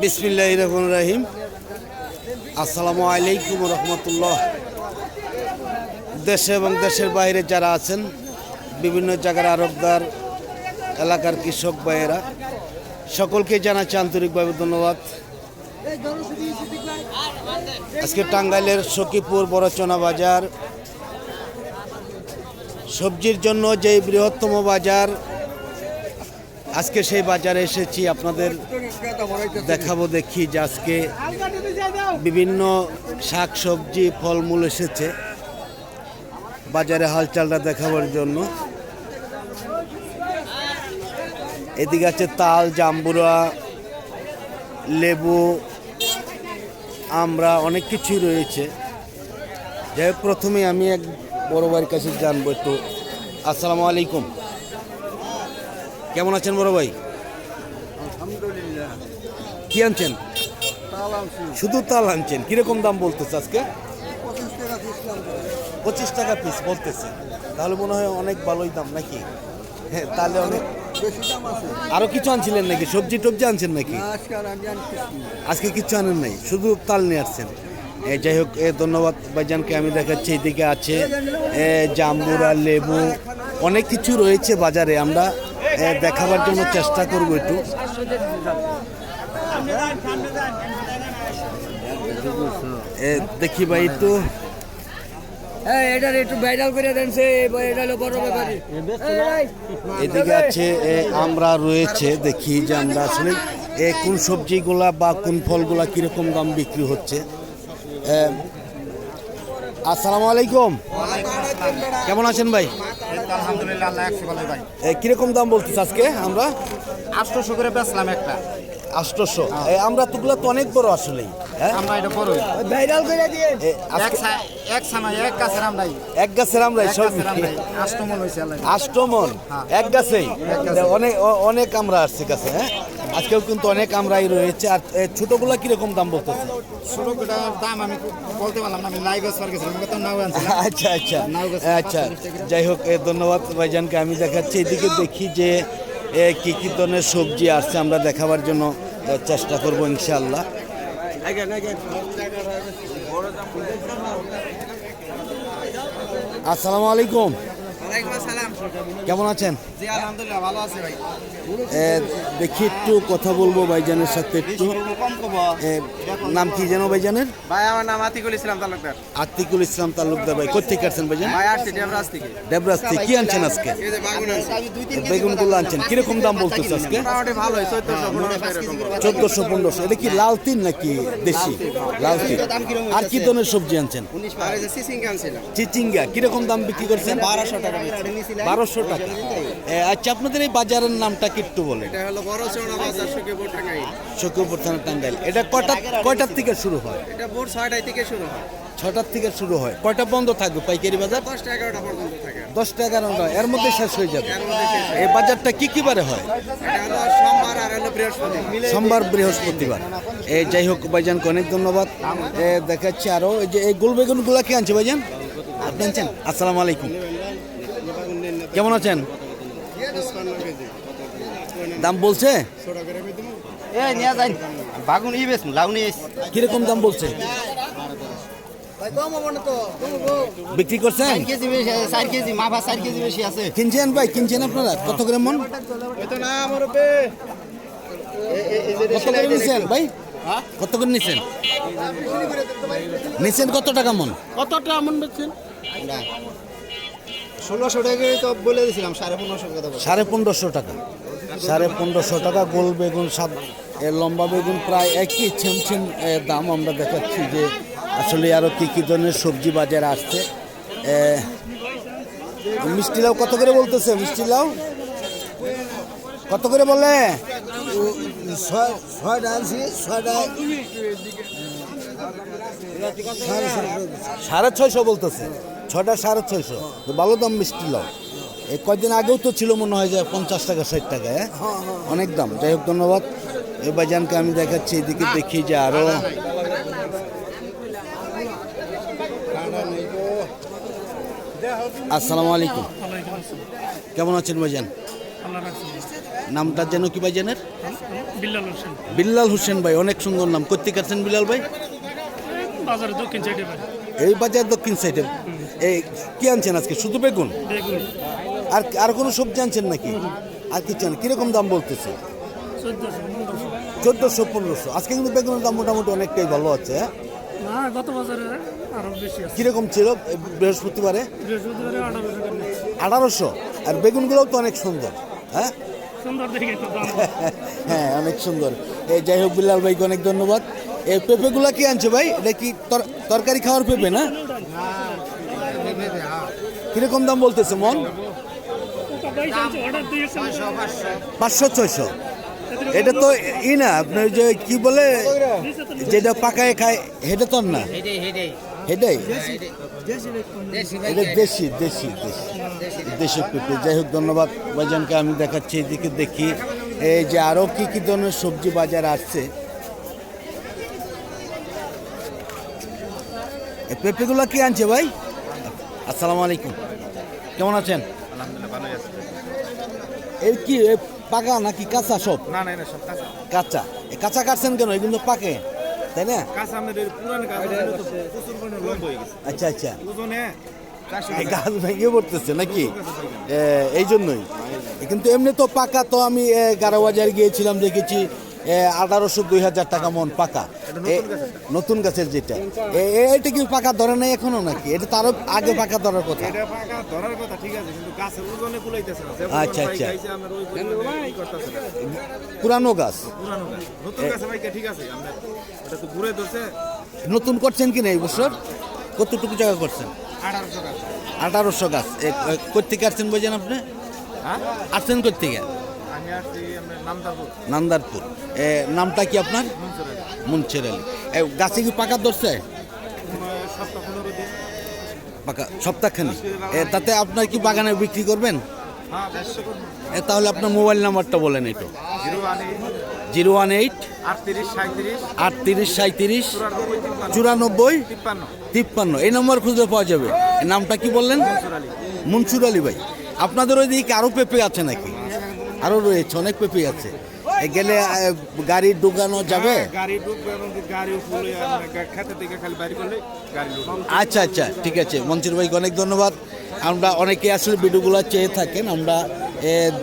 বিসমিল্লাহ রহমান রাহিম। আসসালামু আলাইকুম রহমতুল্লাহ। দেশে এবং দেশের বাইরে যারা আছেন, বিভিন্ন জায়গার আরবদার, এলাকার কৃষক ভাইয়েরা, সকলকে জানাচ্ছি আন্তরিকভাবে ধন্যবাদ। আজকে টাঙ্গাইলের সখীপুর বড়চনা বাজার, সবজির জন্য যেই বৃহত্তম বাজার আজকে সেই বাজারে এসেছি, আপনাদের দেখাবো, দেখি যে আজকে বিভিন্ন শাক সবজি ফলমূল এসেছে। বাজারে হালচালটা দেখাবার জন্য। এদিকে আছে তাল, জাম্বুরা, লেবু, আমরা অনেক কিছুই রয়েছে। যাই প্রথমে আমি এক বড় ভাইয়ের কাছে জানব একটু। আসসালামু আলাইকুম। কেমন আছেন বড় ভাই? কি আনছেন? শুধু তাল আনছেন। কীরকম দাম বলতেছে আজকে? পঁচিশ টাকা পিস বলতেছে। তাহলে মনে হয় অনেক ভালোই দাম নাকি? হ্যাঁ তাহলে অনেক আরও কিছু আনছিলেন নাকি? সবজি টবজি আনছেন নাকি? আজকে কিছু আনেন নাই। শুধু তাল নিয়ে আসছেন। যাই হোক এ, ধন্যবাদ ভাইজানকে। আমি দেখাচ্ছি এদিকে আছে জাম্বুরা লেবু অনেক কিছু রয়েছে বাজারে আমরা এ, দেখাবার জন্য চেষ্টা করব একটু। এ, দেখি ভাই একটু। বড় এদিকে আছে এ, আমরা রয়েছে দেখি যে আমরা আসলে এ, কোন সবজিগুলা বা কোন ফলগুলা কীরকম দাম বিক্রি হচ্ছে। আসসালামু আলাইকুম। কেমন আছেন ভাই? আলহামদুলিল্লাহ আল্লাহ একশো ভালো ভাই। কীরকম দাম বলতেছে আজকে আমরা? আটশোশো করে বেচলাম একটা। আষ্টশো আমরা তোগুলা তো অনেক বড় আসলেই হ্যাঁ? আমরা এটা বড়ই। ভাইরাল করে দিয়ে। এক সময় গাছের আমরাই। এক গাছের আমরা সব আষ্টমন হয়েছে আষ্টমন এক গাছেই? অনেক অনেক আমরা আসছি গাছে হ্যাঁ? আজকেও কিন্তু অনেক আমরাই রয়েছে। আর ছোটগুলা কীরকম দাম বলতেছে? দাম আমি বলতে পারলাম না আমি তো নাও আনছিলাম আচ্ছা আচ্ছা আচ্ছা। যাই হোক ধন্যবাদ ভাইজানকে আমি দেখাচ্ছি। এদিকে দেখি যে এ, কি কি ধরনের সবজি আসছে আমরা দেখাবার জন্য চেষ্টা করব ইনশাআল্লাহ। আসসালামু আলাইকুম। কেমন আছেন? দেখি একটু কথা বলব ভাইজানের সাথে একটু। নাম কি যেন ভাইজানের? ভাই আমার নাম আতিকুল ইসলাম তালুকদার। আতিকুল ইসলাম তালুকদার ভাই কোথেকে আসছেন ভাইজান? ভাই আসছি ডেবরাজ থেকে। দেবরাজ থেকে। কি আনছেন আজকে? বাগুন বেগুনগুলো আনছেন। কীরকম দাম বলতেছে আজকে? চোদ্দশো পনেরোশো এটা কি লাল তিন নাকি দেশি? লাল তিন আর কি ধরনের সবজি আনছেন? চিচিঙ্গা কীরকম দাম বিক্রি করছেন? বারোশো টাকা বারোশো টাকা। আচ্ছা আপনাদের এই বাজারের নামটা কি একটু বলেন। শকুপুর থানা টাঙ্গাইল। এটা কটা কয়টার থেকে শুরু হয়? এটা ভোর ছয়টায় থেকে শুরু হয়। ছটার থেকে শুরু হয়। কয়টা বন্ধ থাকবে পাইকারি বাজার? দশটা এগারোটা পর্যন্ত থাকে। দশটা এগারোটা এর মধ্যে শেষ হয়ে যাবে। এই বাজারটা কি কি বারে হয়? সোমবার আর সোমবার বৃহস্পতিবার। এই যাই হোক ভাইজানকে অনেক ধন্যবাদ। দেখাচ্ছি আরও। এই যে এই গোল বেগুনগুলো কি আনছে ভাইজান? আপনি আনছেন? আসসালামু আলাইকুম। কেমন আছেন? দাম বলছে? এ নিয়ে যাই। বাগুন ই কীরকম দাম বলছে? বিক্রি করছেন? কেজি বেশি আছে কেজি মাফা চার কেজি বেশি আছে। কিনছেন ভাই কিনছেন আপনারা? কত করে মন? এটা না আমার পে কত করে নিছেন ভাই? কত করে নিছেন? নিছেন কত টাকা মন? কতটা এমন বেচছেন? ষোলোশো টাকা তো বলে দিয়েছিলাম সাড়ে পনেরোশো টাকা সাড়ে পনেরোশো টাকা। সাড়ে পনেরোশো টাকা, গোল বেগুন সাত লম্বা বেগুন প্রায় একই ছিমছিম দাম আমরা দেখাচ্ছি যে আসলে আরও কী কী ধরনের সবজি বাজারে আসছে। মিষ্টি লাউ কত করে বলতেছে, মিষ্টি লাউ? কত করে বলে? সাড়ে ছয়শো বলতেছে। ছটা সাড়ে ছয়শো। তো ভালো দাম মিষ্টি লাউ এই কয়দিন আগেও তো ছিল মনে হয় যে পঞ্চাশ টাকা ষাট টাকা হ্যাঁ? অনেক দাম। যাই হোক ধন্যবাদ। এই বাজানকে আমি দেখাচ্ছি এদিকে দেখি যে আরও। আসসালামু আলাইকুম। কেমন আছেন ভাইজান? নামটা যেন কি ভাইজানের? বিল্লাল হোসেন। বিল্লাল হোসেন ভাই অনেক সুন্দর নাম। কোথেকে আছেন বিল্লাল ভাই? বাজারে দক্ষিণ সাইডে বাড়ি এই বাজার দক্ষিণ সাইডে। এই কি আনছেন আজকে? শুধু বেগুন? আর আর কোনো সবজি আনছেন নাকি? আর কি চান কীরকম দাম বলতেছে? চোদ্দোশো পনেরোশো। আজকে কিন্তু বেগুনের দাম মোটামুটি অনেকটাই ভালো আছে। গত বছরে আরও বেশি কীরকম ছিল? বৃহস্পতিবারে? আঠারোশো আর বেগুনগুলোও তো অনেক সুন্দর হ্যাঁ? হ্যাঁ অনেক সুন্দর। এই যাই হোক বিল্লাল ভাইকে অনেক ধন্যবাদ। এই পেঁপেগুলা কি আনছে ভাই? এটা কি তর- তরকারি খাওয়ার পেঁপে না কীরকম দাম বলতেছে, মন? পাঁচশো, ছয়শো। এটা তো ই না আপনার যে কি বলে, যেটা পাকায় খায় হেটা তো না? হেটাই এটা দেশি দেশি দেশি। দেশি পেঁপে। যাই হোক, ধন্যবাদ ভাইজানকে, আমি দেখাচ্ছি এদিকে দেখি। এই যে আরও কি কি ধরনের সবজি বাজার আসছে। পেঁপেগুলো কি আনছে ভাই? আসসালামু আলাইকুম। কেমন আছেন? এই কি পাকা নাকি কাঁচা সব? না না সব কাঁচা। কাঁচা। কাঁচা কাটছেন কেন? এগুলো পাকে তাই না? কাঁচা আমাদের পুরান লম্বা হয়ে গেছে। আচ্ছা আচ্ছা। ওজনে এই গাছ ভেঙে পড়তেছে নাকি? এই জন্যই। কিন্তু এমনি তো পাকা তো আমি গারাবাজার গিয়েছিলাম দেখেছি। আঠারোশো দুই হাজার টাকা মন পাকা। এ- নতুন গাছের যেটা। এটা কি পাকা ধরে নাই এখনও নাকি? এটা তারও আগে পাকা ধরার কথা। এটা পাকা ধরার কথা ঠিক আছে কিন্তু গাছের ওজনে কুলাইতেছে না। যে আচ্ছা, আচ্ছা। পুরানো গাছ। নতুন গাছে ভাই ঠিক আছে আমরা ওটা তো ঘুরে ধরছে। নতুন করছেন কি না এই বছর? কতটুকু জায়গা করছেন? আঠারোশো গাছ। কোথেকে আসছেন বলছেন আপনি? হ্যাঁ? আসছেন কোথেকে আমি আসছি নান্দারপুর এ, নামটা কি আপনার? মুন্সের আলী। গাছে কি পাকা ধরছে? পাকা সপ্তাহখানি। তাতে আপনার কি বাগানে বিক্রি করবেন? হ্যাঁ তাহলে আপনার মোবাইল নাম্বারটা বলেন একটু। Zero one eight. আটত্রিশ সাঁত্রিশ চুরানব্বই তিপ্পান্ন। এই নম্বর খুঁজে পাওয়া যাবে। নামটা কি বললেন? মনসুর আলী। ভাই। আপনাদের ওইদিকে আরও পেঁপে আছে নাকি? আরও রয়েছে অনেক পেঁপে আছে। গেলে গাড়ি ঢুকানো যাবে? হ্যাঁ, আচ্ছা আচ্ছা ঠিক আছে। মঞ্চুর ভাইকে অনেক ধন্যবাদ। আমরা অনেকে আসলে ভিডিওগুলো চেয়ে থাকেন আমরা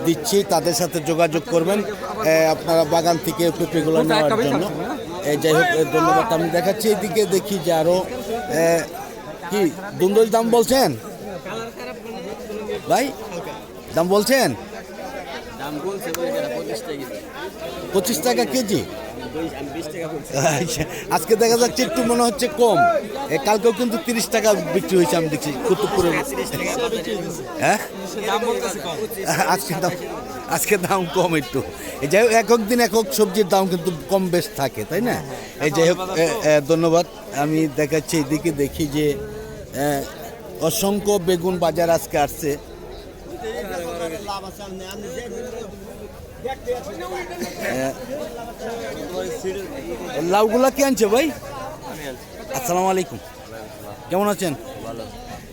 দিচ্ছি তাদের সাথে যোগাযোগ করবেন আপনারা বাগান থেকে পেঁপেগুলো নেওয়ার জন্য। যাই হোক ধন্যবাদ। আমি দেখাচ্ছি এদিকে দেখি যে আরও কি দুন্দল দাম বলছেন? ভাই দাম বলছেন? পঁচিশ টাকা কেজি। আচ্ছা, আজকে দেখা যাচ্ছে একটু মনে হচ্ছে কম। কালকেও কিন্তু তিরিশ টাকা বিক্রি হয়েছে আমি দেখছি কুতুবপুরে হ্যাঁ? আজকে দাম আজকে দাম কম একটু। এই যাই হোক একক দিন একক সবজির দাম কিন্তু কম বেশ থাকে তাই না? এই যাই হোক ধন্যবাদ। আমি দেখাচ্ছি এদিকে দেখি যে অসংখ্য বেগুন বাজার আজকে আসছে। লাউগুলা কি আনছে ভাই? আসসালামু আলাইকুম। কেমন আছেন?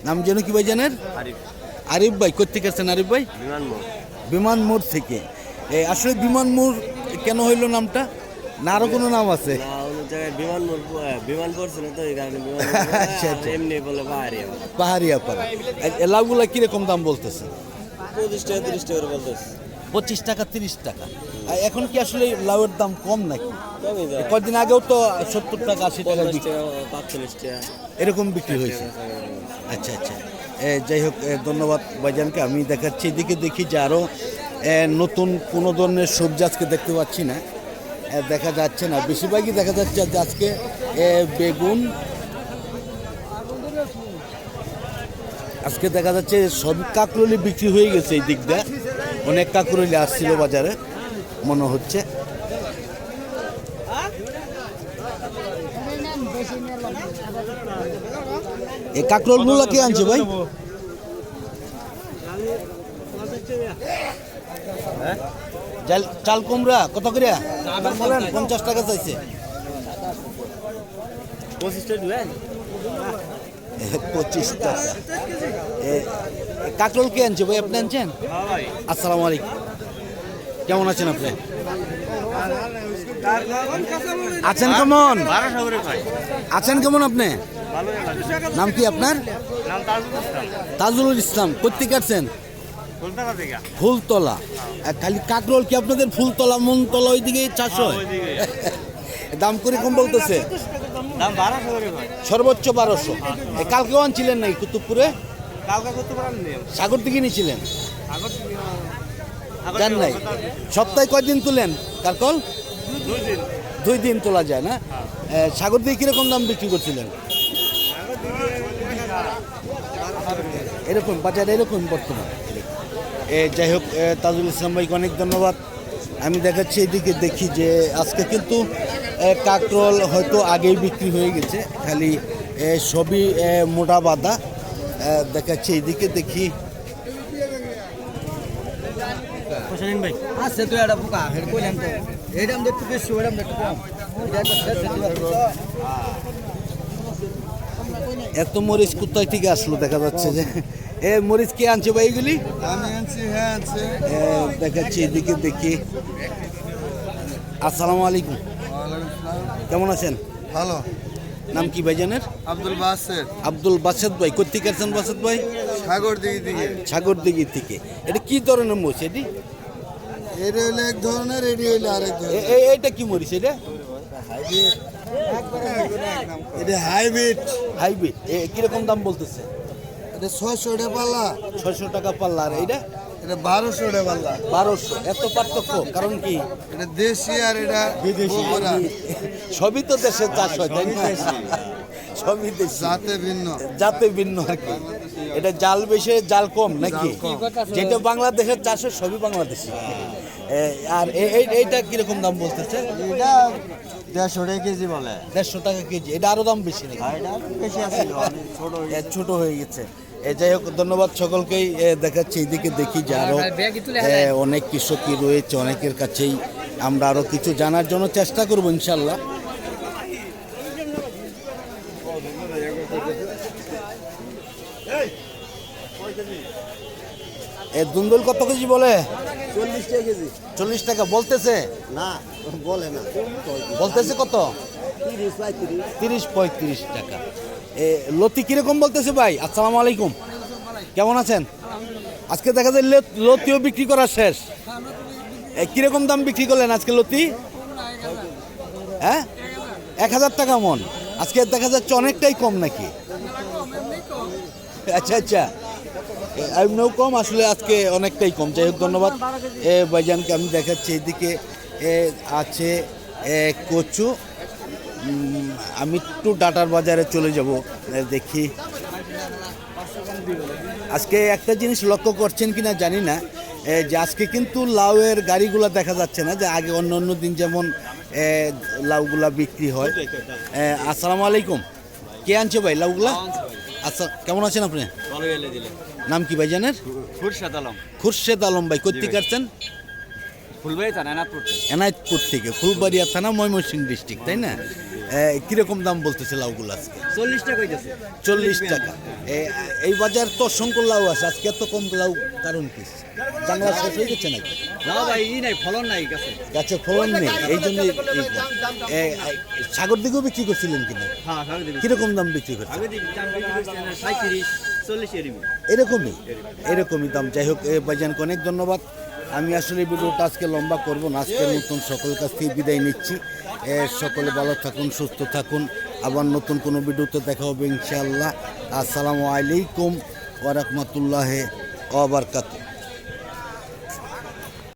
নাম যেন কি ভাই জানেন? আরিফ। ভাই কোথেকে আসছেন আরিফ ভাই? বিমান মোড়। থেকে। আসলে বিমান মোড় কেন হইল নামটা? না আরও কোনো নাম আছে? বিমান বিমান পড়ছিল তো এই কারণে আচ্ছা, আচ্ছা। এমনি বলে পাহাড়ি। আবার। পাহাড়িয়া পাড়া লাউগুলা কীরকম দাম বলতেছে? পঁচিশ টাকা তিরিশ টাকা করে বলতেছে। পঁচিশ টাকা তিরিশ টাকা। আর এখন কি আসলে লাউয়ের দাম কম নাকি? কমই এ, যায়। কদিন আগেও তো সত্তর টাকা আশি টাকা পাঁচচল্লিশ এরকম বিক্রি হয়েছে? আচ্ছা আচ্ছা। যাই হোক ধন্যবাদ ভাইজানকে। আমি দেখাচ্ছি এদিকে দেখি যে আরও নতুন কোনো ধরনের সবজি আজকে দেখতে পাচ্ছি না। দেখা যাচ্ছে না। বেশিরভাগই দেখা যাচ্ছে আজকে এ, বেগুন আজকে দেখা যাচ্ছে সব কাকরলি বিক্রি হয়ে গেছে এই দিকটা অনেক কাকরলি আসছিল বাজারে মনে হচ্ছে। এই কাকরলগুলো কে আনছে ভাই? চাল কুমড়া কত করে পঞ্চাশ টাকা চাইছে। পঁচিশ টাকা দিবেন এ, পঁচিশ টাকা। কাকরোল কে আনছে ভাই? আপনি আনছেন? আসসালামু আলাইকুম। কেমন আছেন আপনি? আছেন কেমন? আছেন কেমন আপনি? নাম কি আপনার? তাজুল ইসলাম। কোথেকে আসছেন ফুলতলা। খালি কাকরোল কি আপনাদের ফুলতলা মনতলা ওইদিকে চাষ হয়? দাম করে কম বলতেছে। সর্বোচ্চ বারোশো। কালকেও আনছিলেন নাই কুতুবপুরে? সাগর থেকে নিয়েছিলেন জান নাই। সপ্তাহে কয়দিন তুলেন কালকল দুই দিন। তোলা যায় না? সাগর দিয়ে কীরকম দাম বিক্রি করছিলেন? এরকম বাজার এরকম বর্তমান। যাই হোক তাজুল ইসলাম ভাইকে অনেক ধন্যবাদ। আমি দেখাচ্ছি এদিকে দেখি যে আজকে কিন্তু কাকরোল হয়তো আগেই বিক্রি হয়ে গেছে। খালি এ, সবই এ, মোটা বাঁধা। এ, দেখাচ্ছি এদিকে দেখি। আছে তো পোকা কইলাম একটু বেশি একটু কম। এত মরিচ কোথায় থেকে আসলো দেখা যাচ্ছে যে? এ মরিচ কে আনছে ভাই এগুলি? আমি আনছি হ্যাঁ আনছি। দেখাচ্ছি এদিকে দেখি। আসসালামু আলাইকুম। কেমন আছেন? ভালো। নাম কি ভাইজানের? আব্দুল বাসের আব্দুল বাসেদ ভাই কোথেকে আসছেন বাসেদ ভাই? সাগর দিকে দিকে সাগর দিঘি থেকে। এটা কি ধরনের মরিচ এটি? এটা হলো এক ধরনের এটি হলো আরেক ধরনের। এইটা কি মরিচ এটা? এটা হাইব্রিড। হাইব্রিড। এ কীরকম দাম বলতেছে? এটা ছয়শো টাকা পাল্লা। ছয়শো টাকা পাল্লা। আর এইটা? এটা বারোশো টাকা পাল্লা বারোশো এত পার্থক্য কারণ কি? এটা দেশি আর এটা বগুড়া। সবই তো দেশের চাষ হয় তাই না? সবই দেশি। জাতে ভিন্ন। জাতে ভিন্ন আর কি। এটা জাল বেশি জাল কম নাকি? যেটা বাংলাদেশের চাষ হয় সবই বাংলাদেশি। আর এই- এইটা কীরকম দাম বলতেছে? এটা দেড়শো টাকা কেজি বলে। দেড়শো টাকা কেজি। এটা আরও দাম বেশি নাকি? আছে ছোট হয়ে গেছে। যাই হোক ধন্যবাদ সকলকেই এ, দেখাচ্ছি এইদিকে দেখি যে আরও এ, অনেক কৃষকই রয়েছে অনেকের কাছেই আমরা আরও কিছু জানার জন্য চেষ্টা করব ইনশাল্লাহ। এ দুন্দুল কত কেজি বলে? চল্লিশ টাকা কেজি। চল্লিশ টাকা বলতেছে? না বলে না। বলতেছে কত? তিরিশ পঁয়ত্রিশ। তিরিশ পঁয়ত্রিশ টাকা। লতি কীরকম বলতেছে ভাই? আসসালামু আলাইকুম। কেমন আছেন? আজকে দেখা যায় লতিও বিক্রি করা শেষ। কীরকম দাম বিক্রি করলেন আজকে লতি? হ্যাঁ? এক হাজার টাকা মন। আজকে দেখা যাচ্ছে অনেকটাই কম নাকি? আচ্ছা আচ্ছা। এমনিও কম, আসলে আজকে অনেকটাই কম। যাই হোক, ধন্যবাদ। এ, ভাইজানকে আমি দেখাচ্ছি। এদিকে আছে কচু। আমি একটু ডাটার বাজারে চলে যাব দেখি। আজকে একটা জিনিস লক্ষ্য করছেন কিনা জানি না যে আজকে কিন্তু লাউয়ের গাড়িগুলো দেখা যাচ্ছে না যে আগে অন্য অন্য দিন যেমন লাউগুলা বিক্রি হয়। আসসালামু আলাইকুম। কে আনছে ভাই লাউগুলা? আচ্ছা কেমন আছেন আপনি? নাম কি ভাই জানেন খুরশাদ আলম। খুরশেদ আলম ভাই কোথেকে আসছেন? ফুলবাই থানা এনায়তপুর থেকে ফুলবাড়িয়া থানা ময়মনসিংহ ডিস্ট্রিক্ট তাই না? কীরকম দাম বলতেছে লাউগুলো আজকে? চল্লিশ টাকা হইতেছে। চল্লিশ টাকা। এই বাজার তো অসংখ্য লাউ আছে আজকে এত কম লাউ কারণ কি? জানলা শেষ হয়ে গেছে নাকি? না ভাই ই নাই ফলন নাই কাছে গাছে। ফলন নেই এই জন্য সাগর দিকেও বিক্রি করছিলেন কিনা? হ্যাঁ কীরকম দাম বিক্রি করছে? এরকমই? এরকমই দাম। যাই হোক এ ভাইজানকে অনেক ধন্যবাদ। আমি আসলে ভিডিওটা আজকে লম্বা করব না আজকে নতুন সকল কাছ থেকে বিদায় নিচ্ছি। সকলে ভালো থাকুন, সুস্থ থাকুন। আবার নতুন কোনো ভিডিওতে দেখা হবে ইনশাআল্লাহ। আসসালামু আলাইকুম ওরহমতুল্লাহ ওবরকাত